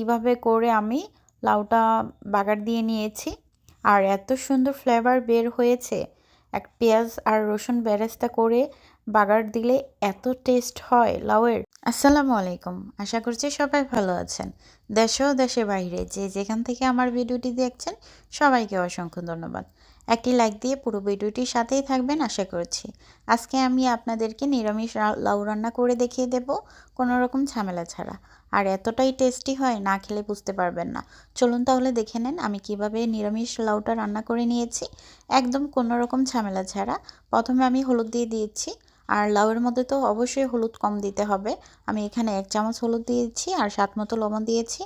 কীভাবে করে আমি লাউটা বাগার দিয়ে নিয়েছি। আর এত সুন্দর ফ্লেভার বের হয়েছে। এক পেঁয়াজ আর রসুন বেরেস্তা করে বাগার দিলে এত টেস্ট হয় লাউয়ের। আসসালামু আলাইকুম। আশা করছি সবাই ভালো আছেন। দেশে ও দেশের বাইরে যে যেখান থেকে আমার ভিডিওটি দেখছেন, সবাইকে অসংখ্য ধন্যবাদ। একটি লাইক দিয়ে পুরো ভিডিওটির সাথেই থাকবেন, আশা করছি। আজকে আমি আপনাদেরকে নিরামিষ লাউ রান্না করে দেখিয়ে দেব, কোনো রকম ঝামেলা ছাড়া। আর এতটাই টেস্টি হয়, না খেলে বুঝতে পারবেন না। চলুন তাহলে দেখে নেন আমি কীভাবে নিরামিষ লাউটা রান্না করে নিয়েছি। একদম কোনো রকম ঝামেলা ছাড়া। প্রথমে আমি হলুদ দিয়ে দিয়েছি, আর লাউয়ের মধ্যে তো অবশ্যই হলুদ কম দিতে হবে। আমি এখানে এক চামচ হলুদ দিয়েছি, আর স্বাদ মতো লবণ দিয়েছি।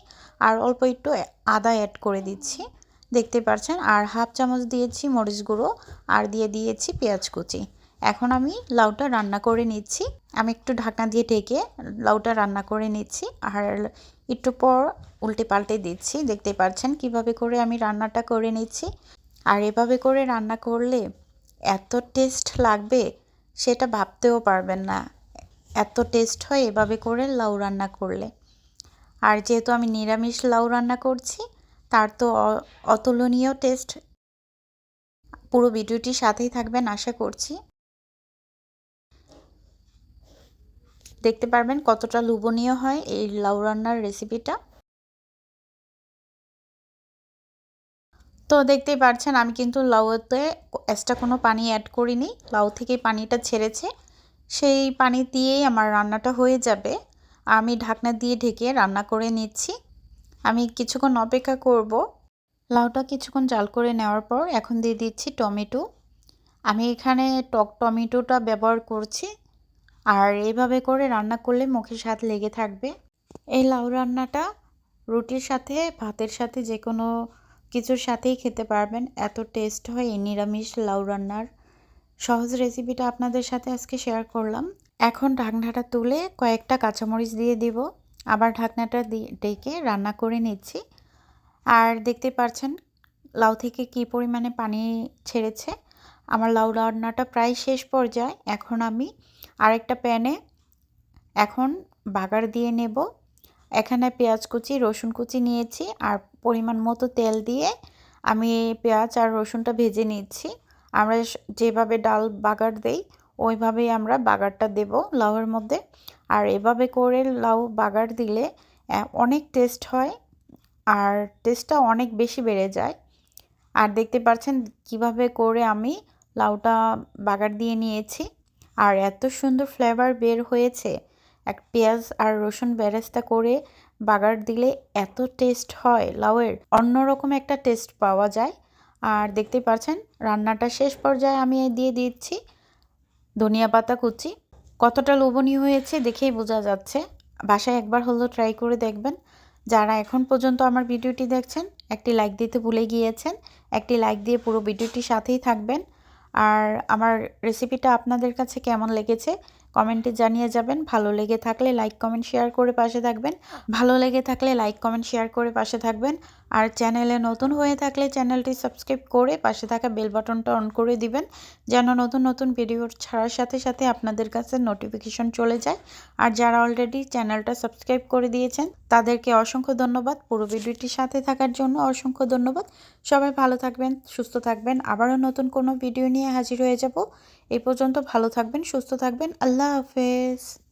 আর অল্প একটু আদা অ্যাড করে দিচ্ছি। দেখতে পাচ্ছেন আর হাফ চামচ দিয়েছি মরিচ গুঁড়ো, আর দিয়ে দিয়েছি পেঁয়াজ কুচি। এখন আমি লাউটা রান্না করে নিচ্ছি। আমি একটু ঢাকনা দিয়ে ঢেকে লাউটা রান্না করে নিচ্ছি, আর একটু পর উল্টে পাল্টে দিচ্ছি। দেখতে পাচ্ছেন কীভাবে করে আমি রান্নাটা করে নিচ্ছি। আর এভাবে করে রান্না করলে এত টেস্ট লাগবে, সেটা ভাবতেও পারবেন না। এত টেস্ট হয় এভাবে করে লাউ রান্না করলে। আর যেহেতু আমি নিরামিষ লাউ রান্না করছি তার তো অতুলনীয় টেস্ট। পুরো ভিডিওটির সাথেই থাকবেন, আশা করছি। দেখতে পারবেন কতটা লোভনীয় হয় এই লাউ রান্নার রেসিপিটা তো দেখতেই পারছেন, আমি কিন্তু লাউতে এক্সট্রা কোনো পানি অ্যাড করিনি। লাউ থেকে পানিটা ছেড়েছে। সেই পানি দিয়েই আমার রান্নাটা হয়ে যাবে। আমি ঢাকনা দিয়ে ঢেকে রান্না করে নিচ্ছি। আমি কিছুক্ষণ অপেক্ষা করব। লাউটা কিছুক্ষণ জাল করে নেওয়ার পর এখন দিয়ে দিচ্ছি টমেটো। আমি এখানে টক টমেটোটা ব্যবহার করছি। আর এইভাবে করে রান্না করলে মুখে স্বাদ লেগে থাকবে। এই লাউ রান্নাটা রুটির সাথে, ভাতের সাথে যে কোনো কিছুর সাথেই খেতে পারবেন। এত টেস্ট হয় এই নিরামিষ লাউ রান্নার। সহজ রেসিপিটা আপনাদের সাথে আজকে শেয়ার করলাম। এখন ঢাকনাটা তুলে কয়েকটা কাঁচামরিচ দিয়ে দিব। আবার ঢাকনাটা দিয়ে ডেকে রান্না করে নিচ্ছি। আর দেখতে পাচ্ছেন লাউ থেকে কি পরিমাণে পানি ছেড়েছে। আমার লাউ রান্নাটা প্রায় শেষ পর্যায়ে। এখন আমি আরেকটা প্যানে এখন বাগার দিয়ে নেব। এখানে পেঁয়াজ কুচি, রসুন কুচি নিয়েছি। আর পরিমাণ মতো তেল দিয়ে আমি পেঁয়াজ আর রসুনটা ভেজে নিচ্ছি। আমরা যেভাবে ডাল বাগার দেই, ওইভাবেই আমরা বাগারটা দেব লাউয়ের মধ্যে। আর এভাবে করে লাউ বাগার দিলে অনেক টেস্ট হয় আর টেস্টটা অনেক বেশি বেড়ে যায়। আর দেখতে পাচ্ছেন কীভাবে করে আমি লাউটা বাগার দিয়ে নিয়েছি। আর এত সুন্দর ফ্লেভার বের হয়েছে। এক পেঁয়াজ আর রসুন বেরেস্তা করে বাগার দিলে এত টেস্ট হয় লাউয়ের অন্যরকম একটা টেস্ট পাওয়া যায়। আর দেখতে পাচ্ছেন রান্নাটা শেষ পর্যায়ে আমি দিয়ে দিচ্ছি ধনিয়া পাতা কুচি। কতটা লোভনীয় হয়েছে দেখেই বোঝা যাচ্ছে। বাসায় একবার হলো ট্রাই করে দেখবেন। যারা এখন পর্যন্ত আমার ভিডিওটি দেখছেন, একটি লাইক দিতে ভুলে গিয়েছেন, একটি লাইক দিয়ে পুরো ভিডিওটির সাথেই থাকবেন। আর আমার রেসিপিটা আপনাদের কাছে কেমন লেগেছে কমেন্টে জানিয়ে যাবেন। ভালো লেগে থাকলে লাইক কমেন্ট শেয়ার করে পাশে থাকবেন। ভালো লেগে থাকলে লাইক কমেন্ট শেয়ার করে পাশে থাকবেন। আর চ্যানেলে নতুন হয়ে থাকলে চ্যানেলটি সাবস্ক্রাইব করে পাশে থাকা বেল বাটনটা অন করে দিবেন, যেন নতুন নতুন ভিডিও ছাড়ার সাথে সাথে আপনাদের কাছে নোটিফিকেশন চলে যায়। আর যারা অলরেডি চ্যানেলটা সাবস্ক্রাইব করে দিয়েছেন, তাদেরকে অসংখ্য ধন্যবাদ। পুরো ভিডিওটির সাথে থাকার জন্য অসংখ্য ধন্যবাদ। সবাই ভালো থাকবেন, সুস্থ থাকবেন। আবারও নতুন কোনো ভিডিও নিয়ে হাজির হয়ে যাব। এই পর্যন্ত ভালো থাকবেন, সুস্থ থাকবেন। আল্লাহ হাফেজ।